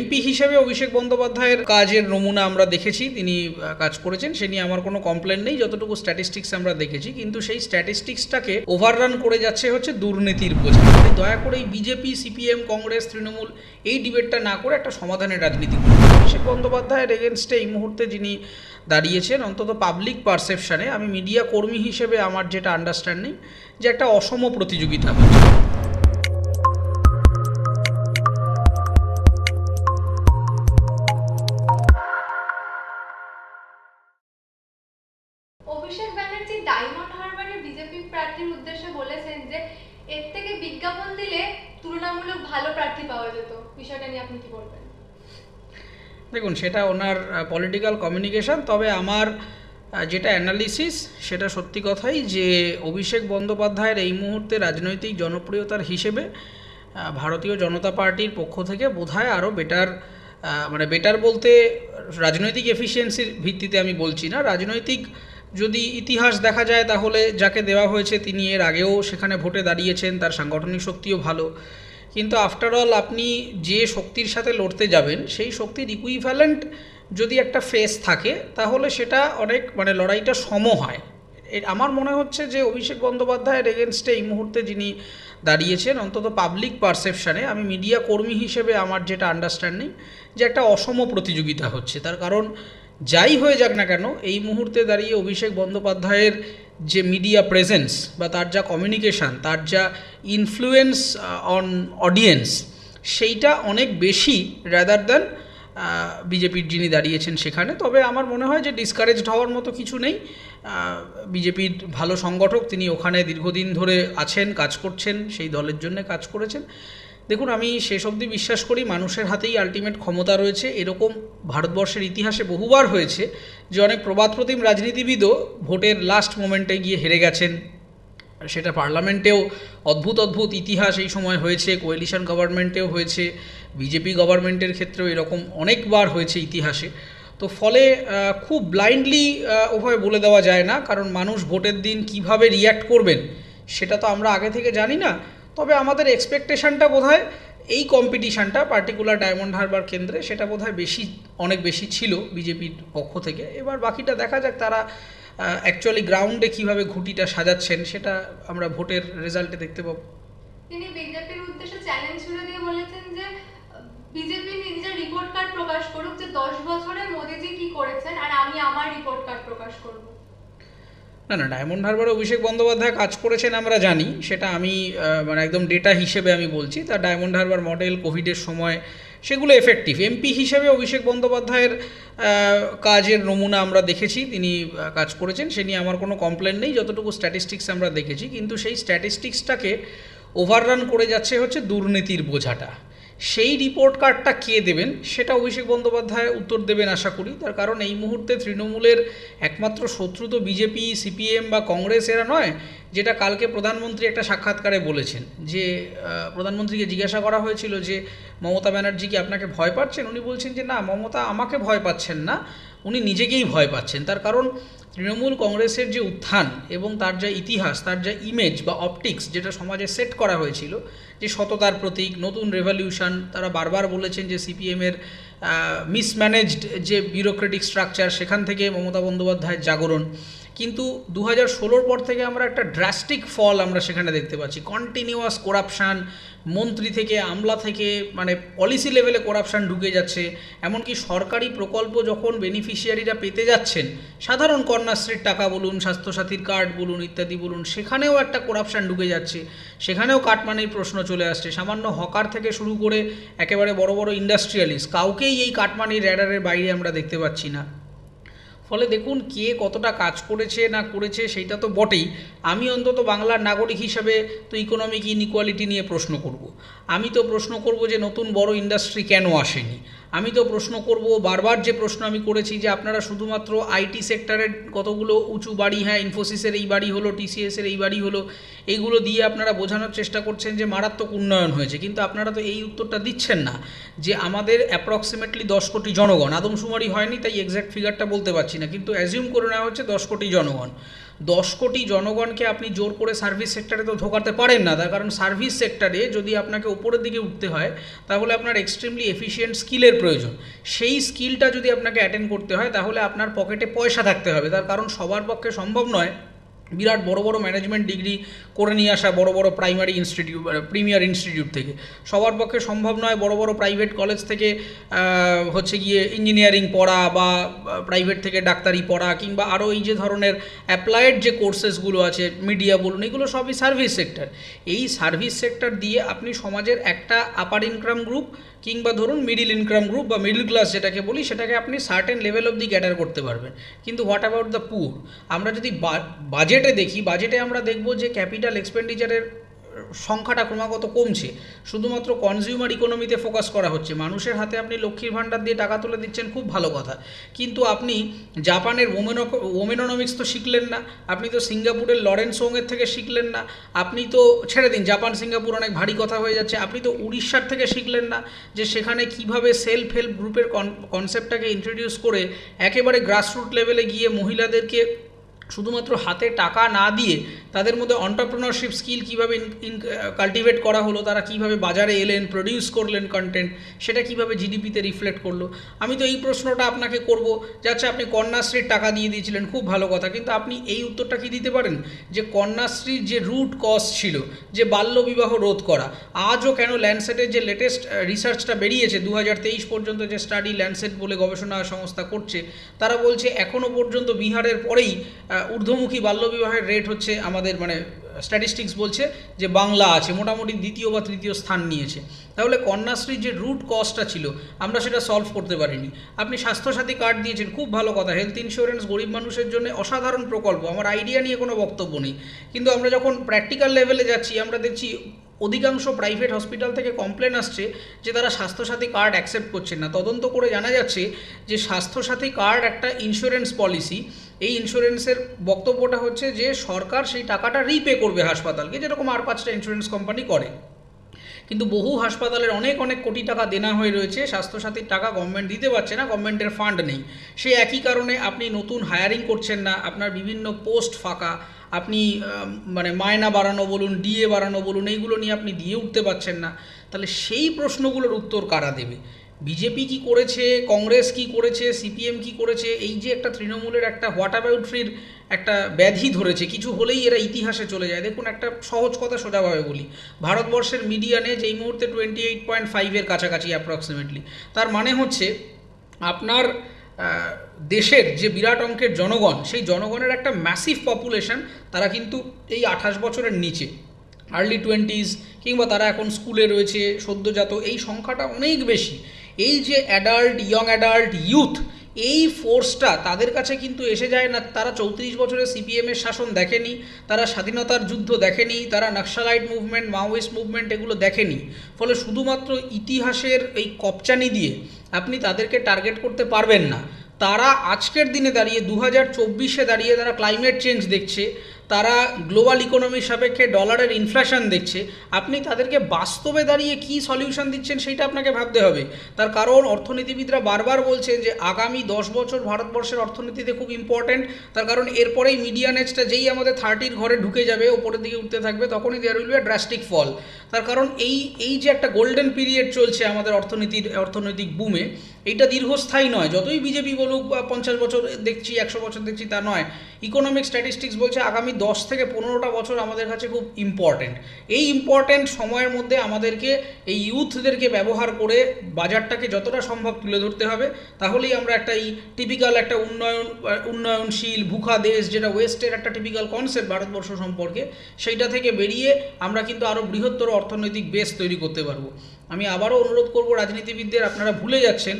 MP হিসেবে অভিষেক বন্দ্যোপাধ্যায়ের কাজের নমুনা আমরা দেখেছি, তিনি কাজ করেছেন, সে নিয়ে আমার কোনো কমপ্লেন নেই, যতটুকু স্ট্যাটিস্টিক্স আমরা দেখেছি, কিন্তু সেই স্ট্যাটিস্টিক্সটাকে ওভাররান করে যাচ্ছে হচ্ছে দুর্নীতির বোঝা। দয়া করে এই বিজেপি সিপিএম কংগ্রেস তৃণমূল, এই ডিবেটটা না করে একটা সমাধানের রাজনীতি অভিষেক বন্দ্যোপাধ্যায়ের এগেনস্টে এই মুহূর্তে যিনি দাঁড়িয়েছেন, অন্তত পাবলিক পারসেপশনে আমি মিডিয়া কর্মী হিসেবে আমার যেটা আন্ডারস্ট্যান্ডিং যে একটা অসম প্রতিযোগিতা হচ্ছে। বিজ্ঞাপন দিলে তুলনামূলক ভালো প্রার্থী পাওয়া যেত। বিষয়টা নিয়ে আপনি কি বলবেন? দেখুন, সেটা ওনার পলিটিক্যাল কমিউনিকেশন তবে আমার যেটা অ্যানালিসিস সেটা সত্যি কথাই যে অভিষেক বন্দ্যোপাধ্যায়ের এই মুহূর্তে রাজনৈতিক জনপ্রিয়তার হিসেবে ভারতীয় জনতা পার্টির পক্ষ থেকে বোধহয় আরও বেটার মানে বেটার বলতে রাজনৈতিক এফিসিয়েন্সির ভিত্তিতে আমি বলছি না। রাজনৈতিক যদি ইতিহাস দেখা যায় তাহলে যাকে দেওয়া হয়েছে তিনি এর আগেও সেখানে ভোটে দাঁড়িয়েছেন, তার সাংগঠনিক শক্তিও ভালো। কিন্তু আফটার অল আপনি যে শক্তির সাথে লড়তে যাবেন, সেই শক্তির ইকুইভ্যালেন্ট যদি একটা ফেস থাকে, তাহলে সেটা অনেক মানে লড়াইটা সম হয়। আমার মনে হচ্ছে যে অভিষেক বন্দ্যোপাধ্যায়ের এগেনস্টে এই মুহূর্তে যিনি দাঁড়িয়েছেন, অন্তত পাবলিক পারসেপশনে আমি মিডিয়া কর্মী হিসেবে আমার যেটা আন্ডারস্ট্যান্ডিং যে একটা অসম প্রতিযোগিতা হচ্ছে। তার কারণ যাই হয়ে যাক না কেন, এই মুহূর্তে দাঁড়িয়ে অভিষেক বন্দ্যোপাধ্যায়ের যে মিডিয়া প্রেজেন্স বা তার যা কমিউনিকেশান তার যা ইনফ্লুয়েন্স অন অডিয়েন্স সেইটা অনেক বেশি রাদার দ্যান বিজেপির যিনি দাঁড়িয়েছেন সেখানে। তবে আমার মনে হয় যে ডিসকারেজড হওয়ার মতো কিছু নেই। বিজেপির ভালো সংগঠক, তিনি ওখানে দীর্ঘদিন ধরে আছেন, কাজ করছেন, সেই দলের জন্য কাজ করেছেন। দেখুন, আমি শেষ অবধি বিশ্বাস করি মানুষের হাতেই আলটিমেট ক্ষমতা রয়েছে। এরকম ভারতবর্ষের ইতিহাসে বহুবার হয়েছে যে অনেক প্রবাদপ্রতিম রাজনীতিবিদও ভোটের লাস্ট মোমেন্টে গিয়ে হেরে গেছেন। সেটা পার্লামেন্টেও অদ্ভুত অদ্ভুত ইতিহাস এই সময় হয়েছে কোয়েলিশন গভর্নমেন্টেও হয়েছে বিজেপি গভর্নমেন্টের ক্ষেত্রেও এরকম অনেকবার হয়েছে ইতিহাসে। তো ফলে খুব ব্লাইন্ডলি ওভাবে বলে দেওয়া যায় না, কারণ মানুষ ভোটের দিন কীভাবে রিয়্যাক্ট করবেন, সেটা তো আমরা আগে থেকে জানি না। তবে আমাদের এক্সপেকটেশনটা বোধ এই কম্পিটিশানটা পার্টিকুলার ডায়মন্ড হারবার কেন্দ্রে সেটা বোধ বেশি, অনেক বেশি ছিল বিজেপির পক্ষ থেকে। এবার বাকিটা দেখা যাক তারা অ্যাকচুয়ালি গ্রাউন্ডে কীভাবে ঘুটিটা সাজাচ্ছেন সেটা আমরা ভোটের রেজাল্টে দেখতে পাবো। তিনি বিজেপির উদ্দেশ্যে চ্যালেঞ্জ ছুড়ে দিয়ে বলেছেন যে, বিজেপি নিজের রিপোর্ট কার্ড প্রকাশ করুক যে দশ বছরে মোদিজি কি করেছেন আর আমি আমার রিপোর্ট কার্ড প্রকাশ করব। না না ডায়মন্ড হারবারে অভিষেক বন্দ্যোপাধ্যায় কাজ করেছেন আমরা জানি, সেটা আমি মানে একদম ডেটা হিসেবে আমি বলছি। তার ডায়মন্ড হারবার মডেল কোভিডের সময়, সেগুলো এফেক্টিভ এমপি হিসেবে অভিষেক বন্দ্যোপাধ্যায়ের কাজের নমুনা আমরা দেখেছি, তিনি কাজ করেছেন, সে নিয়ে আমার কোনো কমপ্লেন নেই, যতটুকু স্ট্যাটিস্টিক্স আমরা দেখেছি, কিন্তু সেই স্ট্যাটিস্টিক্সটাকে ওভাররান করে যাচ্ছে হচ্ছে দুর্নীতির বোঝাটা। সেই রিপোর্ট কার্ডটা কে দেবেন, সেটা অভিষেক বন্দ্যোপাধ্যায় উত্তর দেবেন আশা করি। তার কারণ এই মুহূর্তে তৃণমূলের একমাত্র শত্রু তো বিজেপি, সিপিএম বা কংগ্রেস এরা নয়, যেটা কালকে প্রধানমন্ত্রী একটা সাক্ষাৎকারে বলেছেন যে প্রধানমন্ত্রীকে জিজ্ঞাসা করা হয়েছিল যে, মমতা ব্যানার্জি কি আপনাকে ভয় পাচ্ছেন? উনি বলছেন যে, না, মমতা আমাকে ভয় পাচ্ছেন না, উনি নিজেকেই ভয় পাচ্ছেন। তার কারণ তৃণমূল কংগ্রেসের যে উত্থান এবং তার যা ইতিহাস, তার যা ইমেজ বা অপটিক্স যেটা সমাজে সেট করা হয়েছিল, যে সততার প্রতীক, নতুন রেভলিউশন তারা বারবার বলেছেন যে সিপিএমের মিসম্যানেজড যে বিউরোক্রেটিক স্ট্রাকচার সেখান থেকে মমতা বন্দ্যোপাধ্যায়ের জাগরণ। কিন্তু দু হাজার ষোলোর পর থেকে আমরা একটা ড্রাস্টিক ফল আমরা সেখানে দেখতে পাচ্ছি। কন্টিনিউয়াস করাপশান মন্ত্রী থেকে, আমলা থেকে মানে পলিসি লেভেলে করাপশান ঢুকে যাচ্ছে। এমনকি সরকারি প্রকল্প যখন বেনিফিশিয়ারিরা পেতে যাচ্ছেন, সাধারণ কন্যাশ্রীর টাকা বলুন, স্বাস্থ্যসাথীর কার্ড বলুন, ইত্যাদি বলুন, সেখানেও একটা করাপশান ঢুকে যাচ্ছে। সেখানেও কাটমানির প্রশ্ন চলে আসছে। সামান্য হকার থেকে শুরু করে একেবারে বড় বড় ইন্ডাস্ট্রিয়ালিস্ট কাউকেই এই কাটমানির র্যাডারের বাইরে আমরা দেখতে পাচ্ছি না। ফলে দেখুন কে কতটা কাজ করেছে না করেছে সেইটা তো বটেই আমি অন্তত বাংলার নাগরিক হিসাবে তো ইকোনমিক ইনইকুয়ালিটি নিয়ে প্রশ্ন করব। আমি তো প্রশ্ন করব যে নতুন বড় ইন্ডাস্ট্রি কেন আসেনি আমি তো প্রশ্ন করব, বারবার যে প্রশ্ন আমি করেছি যে আপনারা শুধুমাত্র আইটি সেক্টরের কতগুলো উঁচু বাড়ি হ্যাঁ ইনফোসিসের এই বাড়ি হলো টিসিএসের এই বাড়ি হলো, এইগুলো দিয়ে আপনারা বোঝানোর চেষ্টা করছেন যে মারাত্মক উন্নয়ন হয়েছে। কিন্তু আপনারা তো এই উত্তরটা দিচ্ছেন না যে আমাদের অ্যাপ্রক্সিমেটলি দশ কোটি জনগণ, আদমশুমারি হয়নি, তাই এক্স্যাক্ট ফিগারটা বলতে পারছি না, কিন্তু অ্যাজিউম করে নেওয়া হচ্ছে দশ কোটি জনগণ। দশ কোটি জনগণকে আপনি জোর করে সার্ভিস সেক্টরে তো ঢোকাতে পারেন না। তার কারণ সার্ভিস সেক্টরে যদি আপনাকে উপরের দিকে উঠতে হয়, তাহলে আপনার এক্সট্রিমলি এফিশিয়েন্ট স্কিলের প্রয়োজন। সেই স্কিলটা যদি আপনাকে অ্যাটেন্ড করতে হয়, তাহলে আপনার পকেটে পয়সা থাকতে হবে। তার কারণ সবার পক্ষে সম্ভব নয় বিরাট বড় বড় ম্যানেজমেন্ট ডিগ্রি করে নিয়ে আসা বড় বড় প্রাইমারি ইনস্টিটিউট প্রিমিয়ার ইনস্টিটিউট থেকে। সবার পক্ষে সম্ভব নয় বড় বড় প্রাইভেট কলেজ থেকে হচ্ছে গিয়ে ইঞ্জিনিয়ারিং পড়া বা প্রাইভেট থেকে ডাক্তারি পড়া কিংবা আরও এই যে ধরনের অ্যাপ্লায়েড যে কোর্সেসগুলো আছে মিডিয়া বলুন, এগুলো সবই সার্ভিস সেক্টর এই সার্ভিস সেক্টর দিয়ে আপনি সমাজের একটা আপার ইনকাম গ্রুপ কিংবা ধরুন মিডিল ইনকাম গ্রুপ বা মিডিল ক্লাস যেটাকে বলি, সেটাকে আপনি certain level of the cater করতে পারবেন। কিন্তু হোয়াট অ্যাবাউট দ্য পুর আমরা যদি বাজেটে দেখি বাজেটে আমরা দেখব যে ক্যাপিটাল এক্সপেন্ডিচারের সংখ্যাটা ক্রমাগত কমছে। শুধুমাত্র কনজিউমার ইকোনমিতে ফোকাস করা হচ্ছে। মানুষের হাতে আপনি লক্ষ্মীর ভাণ্ডার দিয়ে টাকা তুলে দিচ্ছেন, খুব ভালো কথা। কিন্তু আপনি জাপানের ওমেন ওমেনোনমিক্স তো শিখলেন না, আপনি তো সিঙ্গাপুরের লরেন্স ওংয়ের থেকে শিখলেন না, আপনি তো, ছেড়ে দিন, জাপান, সিঙ্গাপুর অনেক ভারী কথা হয়ে যাচ্ছে, আপনি তো উড়িষ্যার থেকে শিখলেন না যে সেখানে কীভাবে সেলফ হেল্প গ্রুপের কনসেপ্টটাকে ইন্ট্রোডিউস করে একেবারে গ্রাসরুট লেভেলে গিয়ে মহিলাদেরকে শুধুমাত্র হাতে টাকা না দিয়ে তাদের মধ্যে অন্টারপ্রিনারশিপ স্কিল কীভাবে কাল্টিভেট করা হলো, তারা কীভাবে বাজারে এলেন প্রডিউস করলেন কন্টেন্ট সেটা কীভাবে জিডিপিতে রিফ্লেক্ট করল? আমি তো এই প্রশ্নটা আপনাকে করব। যে আচ্ছা আপনি কন্যাশ্রীর টাকা দিয়ে দিয়েছিলেন, খুব ভালো কথা। কিন্তু আপনি এই উত্তরটা কি দিতে পারেন? যে কন্যাশ্রীর যে রুট কজ ছিল, যে বাল্যবিবাহ রোধ করা, আজও কেন ল্যান্ডসেটের যে লেটেস্ট রিসার্চটা বেরিয়েছে দু হাজার তেইশ পর্যন্ত যে স্টাডি ল্যান্ডসেট বলে গবেষণা সংস্থা করছে, তারা বলছে এখনও পর্যন্ত বিহারের পরেই ঊর্ধ্বমুখী বাল্যবিবাহের রেট হচ্ছে আমাদের মানে স্ট্যাটিস্টিক্স বলছে যে বাংলা আছে, মোটামুটি দ্বিতীয় বা তৃতীয় স্থান নিয়েছে। তাহলে কন্যাশ্রীর যে রুট কজটা ছিল, আমরা সেটা সলভ করতে পারিনি। আপনি স্বাস্থ্যসাথী কার্ড দিয়েছেন, খুব ভালো কথা। হেলথ ইন্স্যুরেন্স গরিব মানুষের জন্য অসাধারণ প্রকল্প, আমার আইডিয়া নিয়ে কোনো বক্তব্য নেই। কিন্তু আমরা যখন প্র্যাকটিক্যাল লেভেলে যাচ্ছি, আমরা দেখছি অধিকাংশ প্রাইভেট হসপিটাল থেকে কমপ্লেন আসছে যে তারা স্বাস্থ্যসাথী কার্ড অ্যাকসেপ্ট করছেন না। তদন্ত করে জানা যাচ্ছে যে স্বাস্থ্যসাথী কার্ড একটা ইন্স্যুরেন্স পলিসি এই ইন্স্যুরেন্সের বক্তব্যটা হচ্ছে যে সরকার সেই টাকাটা রিপে করবে হাসপাতালকে, যেরকম আর পাঁচটা ইন্স্যুরেন্স কোম্পানি করে। কিন্তু বহু হাসপাতালের অনেক অনেক কোটি টাকা দেনা হয়ে রয়েছে, স্বাস্থ্যসাথীর টাকা গভর্নমেন্ট দিতে পারছে না গভর্নমেন্টের ফান্ড নেই। সেই একই কারণে আপনি নতুন হায়ারিং করছেন না, আপনার বিভিন্ন পোস্ট ফাঁকা, আপনি মানে মায়না বাড়ানো বলুন ডিএ বাড়ানো বলুন, এইগুলো নিয়ে আপনি দিয়ে উঠতে পারছেন না। তাহলে সেই প্রশ্নগুলোর উত্তর কারা দেবে? বিজেপি কি করেছে, কংগ্রেস কি করেছে, সিপিএম কি করেছে, এই যে একটা তৃণমূলের একটা হোয়াট অ্যাবাউট ফ্রির একটা ব্যাধি ধরেছে, কিছু হলেই এরা ইতিহাসে চলে যায়। দেখুন, একটা সহজ কথা সোজাভাবে বলি। ভারতবর্ষের মিডিয়ানে যেই মুহূর্তে টোয়েন্টি এইট পয়েন্ট ফাইভের কাছাকাছি অ্যাপ্রক্সিমেটলি তার মানে হচ্ছে, আপনার দেশের যে বিরাট অঙ্কের জনগণ, সেই জনগণের একটা ম্যাসিভ পপুলেশন তারা কিন্তু এই আঠাশ বছরের নিচে। আর্লি টোয়েন্টিজ কিংবা তারা এখন স্কুলে রয়েছে, সদ্যজাত, এই সংখ্যাটা অনেক বেশি। এই যে অ্যাডাল্ট ইয়ং অ্যাডাল্ট ইউথ এই ফোর্সটা তাদের কাছে কিন্তু এসে যায় না। তারা চৌত্রিশ বছরে সিপিএমের শাসন দেখেনি, তারা স্বাধীনতার যুদ্ধ দেখেনি, তারা নকশালাইট মুভমেন্ট মাওয়েস্ট মুভমেন্ট এগুলো দেখেনি। ফলে শুধুমাত্র ইতিহাসের এই কপচানি দিয়ে আপনি তাদেরকে টার্গেট করতে পারবেন না। তারা আজকের দিনে দাঁড়িয়ে দু হাজার চব্বিশে দাঁড়িয়ে তারা ক্লাইমেট চেঞ্জ দেখছে। তারা গ্লোবাল ইকোনমির সাপেক্ষে ডলারের ইনফ্লেশন দেখছে, আপনি তাদেরকে বাস্তবে দাঁড়িয়ে কি সলিউশন দিচ্ছেন সেইটা আপনাকে ভাবতে হবে। তার কারণ অর্থনীতিবিদরা বারবার বলছেন যে আগামী দশ বছর ভারতবর্ষের অর্থনীতিতে খুব ইম্পর্ট্যান্ট তার কারণ এরপরেই মিডিয়ান এজটা যেই আমাদের থার্টির ঘরে ঢুকে যাবে ওপরের দিকে উঠতে থাকবে, তখনই there will be drastic fall তার কারণ এই এই যে একটা গোল্ডেন পিরিয়ড চলছে আমাদের অর্থনীতির, অর্থনৈতিক বুমে এইটা দীর্ঘস্থায়ী নয়। যতই বিজেপি বলুক বা পঞ্চাশ বছর দেখছি, একশো বছর দেখছি, তা নয়। ইকোনমিক স্ট্যাটিস্টিক্স বলছে আগামী দশ থেকে পনেরোটা বছর আমাদের কাছে খুব ইম্পর্ট্যান্ট এই ইম্পর্ট্যান্ট সময়ের মধ্যে আমাদেরকে, এই ইউথদেরকে ব্যবহার করে বাজারটাকে যতটা সম্ভব তুলে ধরতে হবে। তাহলেই আমরা একটা এই টিপিক্যাল একটা উন্নয়ন, উন্নয়নশীল ভুখা দেশ, যেটা ওয়েস্টের একটা টিপিক্যাল কনসেপ্ট ভারতবর্ষ সম্পর্কে, সেইটা থেকে বেরিয়ে আমরা কিন্তু আরও বৃহত্তর অর্থনৈতিক বেস তৈরি করতে পারব। আমি আবারও অনুরোধ করব, রাজনীতিবিদদের আপনারা ভুলে যাচ্ছেন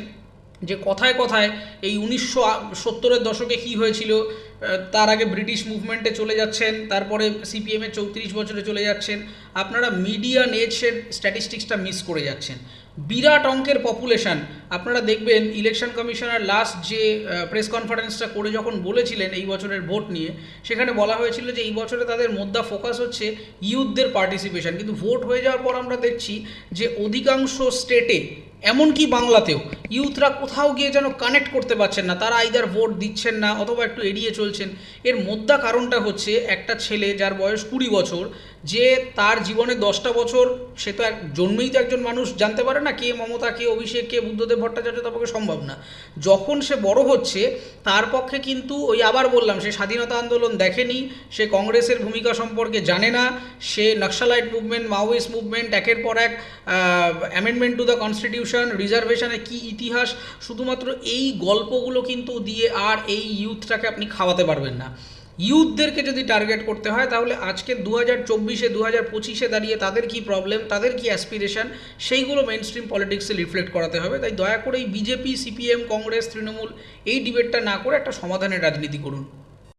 যে কথায় কথায় এই উনিশশো সত্তরের দশকে কি হয়েছিল তার আগে ব্রিটিশ মুভমেন্টে চলে যাচ্ছেন, তারপরে সিপিএমের চৌত্রিশ বছরে চলে যাচ্ছেন, আপনারা মিডিয়া নেটসের স্ট্যাটিস্টিক্সটা মিস করে যাচ্ছেন। বিরাট অঙ্কের পপুলেশান আপনারা দেখবেন ইলেকশন কমিশনার লাস্ট যে প্রেস কনফারেন্সটা করে যখন বলেছিলেন এই বছরের ভোট নিয়ে, সেখানে বলা হয়েছিল যে এই বছরে তাদের মোদ্দা ফোকাস হচ্ছে ইউথদের পার্টিসিপেশন কিন্তু ভোট হয়ে যাওয়ার পর আমরা দেখছি যে অধিকাংশ স্টেটে এমনকি বাংলাতেও ইউথরা কোথাও গিয়ে যেন কানেক্ট করতে পারছেন না। তারা আইদার ভোট দিচ্ছেন না অথবা একটু এড়িয়ে চলছেন। এর মোদ্দা কারণটা হচ্ছে একটা ছেলে যার বয়স কুড়ি বছর, যে তার জীবনে দশটা বছর সে তো এক জন্মেই তো একজন মানুষ, জানতে পারে না কে মমতা, কে অভিষেক, কে বুদ্ধদেব ভট্টাচার্য তার পক্ষে সম্ভব না। যখন সে বড় হচ্ছে, তার পক্ষে কিন্তু ওই আবার বললাম, সে স্বাধীনতা আন্দোলন দেখেনি, সে কংগ্রেসের ভূমিকা সম্পর্কে জানে না, সে নকশালাইট মুভমেন্ট মাওয়িস্ট মুভমেন্ট একের পর এক অ্যামেন্ডমেন্ট টু দ্য কনস্টিটিউশন রিজার্ভেশনে কি ইতিহাস শুধুমাত্র এই গল্পগুলো কিন্তু দিয়ে আর এই ইউথটাকে আপনি খাওয়াতে পারবেন না। ইউথদেরকে যদি টার্গেট করতে হয়, তাহলে আজকে দু হাজার চব্বিশে দু হাজার পঁচিশে দাঁড়িয়ে তাদের কি প্রবলেম তাদের কি অ্যাসপিরেশান সেইগুলো মেন স্ট্রিম পলিটিক্সে রিফ্লেক্ট করাতে হবে। তাই দয়া করে এই বিজেপি সিপিএম কংগ্রেস তৃণমূল এই ডিবেটটা না করে একটা সমাধানের রাজনীতি করুন।